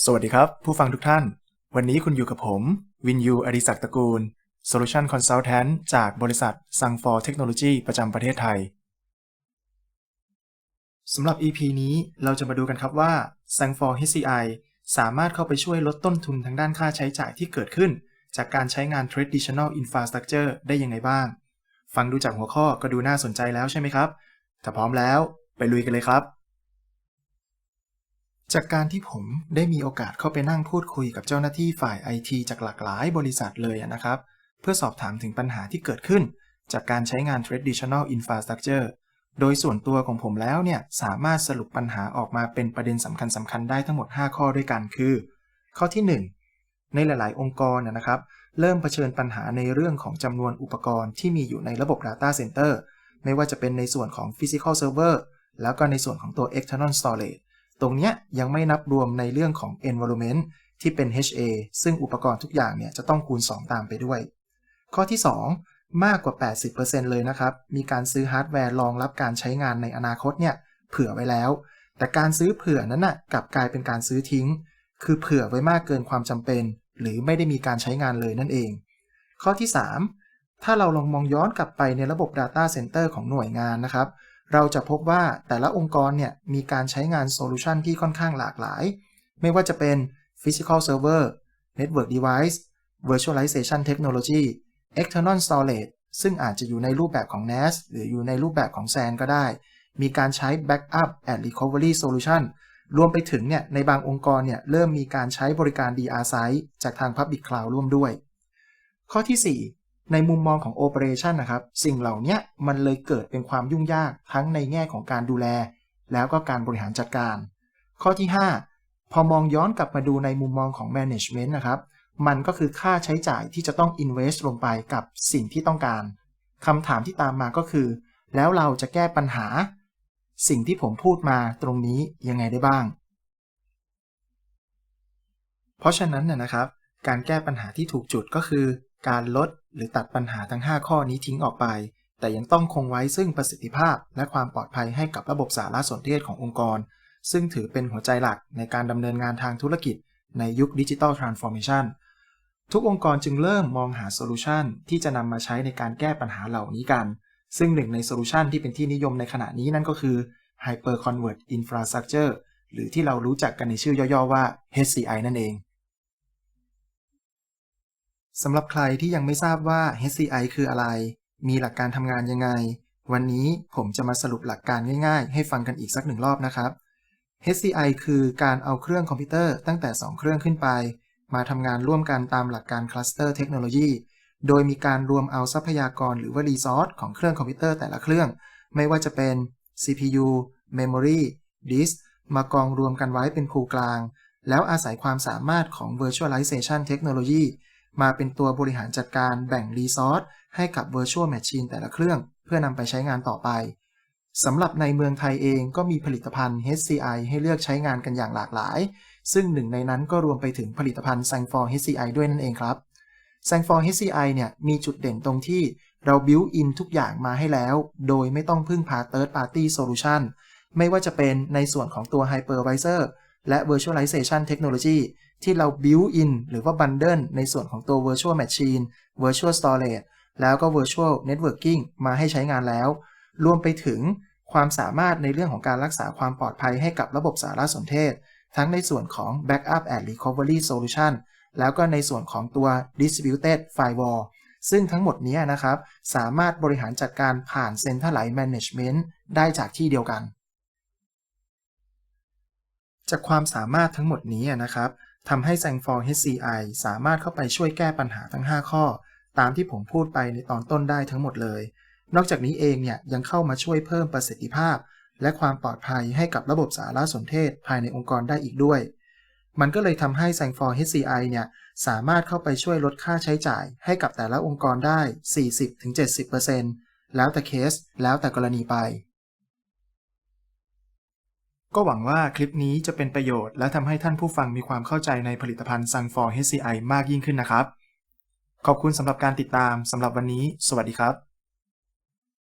สวัสดีครับ ผู้ฟังทุกท่าน วันนี้คุณอยู่กับผม วินยูอดิศักตระกูล Solution Consultant จากบริษัท s u n f o r Technology ประจำประเทศไทยสำหรับ EP นี้เราจะมาดูกันครับว่า s u n f o r HCI สามารถเข้าไปช่วยลดต้นทุนทางด้านค่าใช้จ่ายที่เกิดขึ้น จากการใช้งาน Traditional Infrastructure ได้ยังไงบ้าง ฟังดูจากหัวข้อก็ดูน่าสนใจแล้วใช่ไหมครับ ถ้าพร้อมแล้วไปลุยกันเลยครับ จากการที่ผมได้มีโอกาสเข้าไปนั่งพูดคุยกับเจ้าหน้าที่ฝ่าย IT จากหลากหลายบริษัทเลยนะครับ เพื่อสอบถามถึงปัญหาที่เกิดขึ้น จากการใช้งาน traditional infrastructure โดยส่วนตัวของผมแล้วเนี่ย สามารถสรุปปัญหาออกมาเป็นประเด็นสำคัญสำคัญได้ทั้งหมด 5 ข้อด้วยกันคือ ข้อที่ 1 ในหลาย ๆ องค์กรนะครับ เริ่มเผชิญปัญหาในเรื่องของจำนวนอุปกรณ์ที่มีอยู่ในระบบ Data Center ไม่ว่าจะเป็นในส่วนของ Physical Server แล้วก็ในส่วนของตัว External Storage ตรงเนี้ยยังไม่นับรวมในเรื่องของ environment ที่เป็น HA ซึ่งอุปกรณ์ทุกอย่างเนี่ยจะต้องคูณ 2 ตามไปด้วย ข้อที่ 2 มากกว่า 80%เลยนะครับ มีการซื้อฮาร์ดแวร์รองรับการใช้งานในอนาคตเนี่ยเผื่อไว้แล้ว แต่การซื้อเผื่อนั้นน่ะกลับกลายเป็นการซื้อทิ้ง คือเผื่อไว้มากเกินความจำเป็น หรือไม่ได้มีการใช้งานเลยนั่นเอง ข้อที่ 3 ถ้าเราลองมองย้อนกลับไปในระบบ Data Center ของหน่วยงานนะครับ เราจะพบว่าแต่ละองค์กรเนี่ยมีการใช้งานโซลูชันที่ค่อนข้างหลากหลาย ไม่ว่าจะเป็น Physical Server Network Device Virtualization Technology External Storage ซึ่งอาจจะอยู่ในรูปแบบของ NAS หรืออยู่ในรูปแบบของ SAN ก็ได้ มีการใช้ Backup and Recovery Solution รวมไปถึงเนี่ยในบางองค์กรเนี่ยเริ่มมีการใช้บริการ DR Site จากทาง Public Cloud ร่วมด้วย ข้อที่ 4 ในมุมมองของ Operation นนะครับสิ่งเหล่านี้มันเลยเกิดเป็นความยุ่งยากทั้งในแง่ของการดูแล แล้วก็การบริหารจัดการ ข้อที่ 5 พอมองย้อนกลับมาดูในมุมมองของ Management นะครับมันก็คือค่าใช้จ่ายที่จะต้อง invest ลงไปกับสิ่งที่ต้องการคำถามที่ตามมาก็คือ แล้วเราจะแก้ปัญหา สิ่งที่ผมพูดมาตรงนี้ยังไงได้บ้าง เพราะฉะนั้นน่นะครับ การแก้ปัญหาที่ถูกจุดก็คือ การลดหรือตัดปัญหาทั้ง 5 ข้อนี้ทิ้งออกไป แต่ยังต้องคงไว้ซึ่งประสิทธิภาพ และความปลอดภัยให้กับระบบสารสนเทศขององค์กร ซึ่งถือเป็นหัวใจหลักในการดำเนินงานทางธุรกิจ ในยุคดิจิทัลทรานส์ฟอร์เมชันทุกองค์กรจึงเริ่มมองหาโซลูชันที่จะนำมาใช้ในการแก้ปัญหาเหล่านี้กัน ซึ่งหนึ่งในโซลูชันที่เป็นที่นิยมในขณะนี้นั่นก็คือ Hyper Convert Infrastructure หรือที่เรารู้จักกันในชื่อย่อๆว่า HCI นั่นเอง สำหรับใครที่ยังไม่ทราบว่า HCI คืออะไร มีหลักการทำงานยังไง วันนี้ผมจะมาสรุปหลักการง่ายๆ ให้ฟังกันอีกสักหนึ่งรอบนะครับ HCI คือการเอาเครื่องคอมพิวเตอร์ตั้งแต่ 2 เครื่องขึ้นไป มาทำงานร่วมกันตามหลักการคลัสเตอร์เทคโนโลยีโดยมีการรวมเอาทรัพยากรหรือว่ารีซอสของเครื่องคอมพิวเตอร์แต่ละเครื่อง ไม่ว่าจะเป็น CPU Memory Disk มากองรวมกันไว้เป็นภูกลาง แล้วอาศัยความสามารถของ Virtualization Technology มาเป็นตัวบริหารจัดการแบ่งรีซอสให้กับ Virtual Machine แต่ละเครื่อง เพื่อนำไปใช้งานต่อไปสำหรับในเมืองไทยเองก็มีผลิตภัณฑ์ HCI ให้เลือกใช้งานกันอย่างหลากหลาย ซึ่งหนึ่งในนั้นก็รวมไปถึงผลิตภัณฑ์ Sangfor HCI ด้วยนั่นเองครับ Sangfor HCI เนี่ยมีจุดเด่นตรงที่เรา build in ทุกอย่างมาให้แล้ว โดยไม่ต้องพึ่งพา third party solution ไม่ว่าจะเป็นในส่วนของตัว hypervisor และ virtualization technology ที่เรา build in หรือว่า bundle ในส่วนของตัว virtual machine virtual storage แล้วก็ virtual networking มาให้ใช้งานแล้ว รวมไปถึงความสามารถในเรื่องของการรักษาความปลอดภัยให้กับระบบสารสนเทศ ทั้งในส่วนของ backup and recovery solution แล้วก็ในส่วนของตัว distributed firewall ซึ่งทั้งหมดนี้นะครับ สามารถบริหารจัดการผ่าน Centralized Management ได้จากที่เดียวกัน จากความสามารถทั้งหมดนี้นะครับทำให้ s a n f o r HCI สามารถเข้าไปช่วยแก้ปัญหาทั้ง 5 ข้อ ตามที่ผมพูดไปในตอนต้นได้ทั้งหมดเลย นอกจากนี้เองเนี่ยยังเข้ามาช่วยเพิ่มประสิทธิภาพ และความปลอดภัยให้กับระบบสารสนเทศภายในองค์กรได้อีกด้วย มันก็เลยทำให้ s a n f o r HCI เนี่ยสามารถเข้าไปช่วยลดค่าใช้จ่าย ให้กับแต่ละองค์กรได้ 40-70%แล้วแต่เคส แล้วแต่กรณีไป ก็หวังว่าคลิปนี้จะเป็นประโยชน์และทำให้ท่านผู้ฟังมีความเข้าใจในผลิตภัณฑ์ซังฟอร์ HCI มากยิ่งขึ้นนะครับ ขอบคุณสำหรับการติดตามสำหรับวันนี้ สวัสดีครับ